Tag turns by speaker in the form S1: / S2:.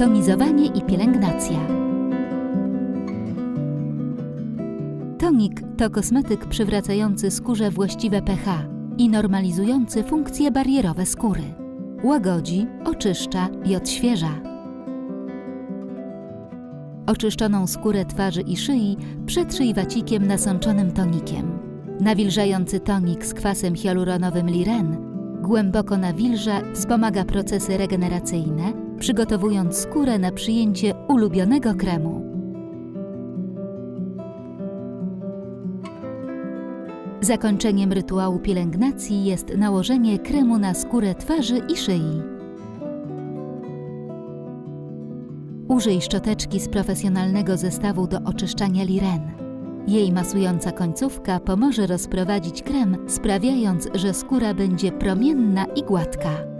S1: Tonizowanie i pielęgnacja. Tonik to kosmetyk przywracający skórze właściwe pH i normalizujący funkcje barierowe skóry. Łagodzi, oczyszcza i odświeża. Oczyszczoną skórę twarzy i szyi przetrzyj wacikiem nasączonym tonikiem. Nawilżający tonik z kwasem hialuronowym Liren głęboko nawilża, wspomaga procesy regeneracyjne, przygotowując skórę na przyjęcie ulubionego kremu. Zakończeniem rytuału pielęgnacji jest nałożenie kremu na skórę twarzy i szyi. Użyj szczoteczki z profesjonalnego zestawu do oczyszczania Liren. Jej masująca końcówka pomoże rozprowadzić krem, sprawiając, że skóra będzie promienna i gładka.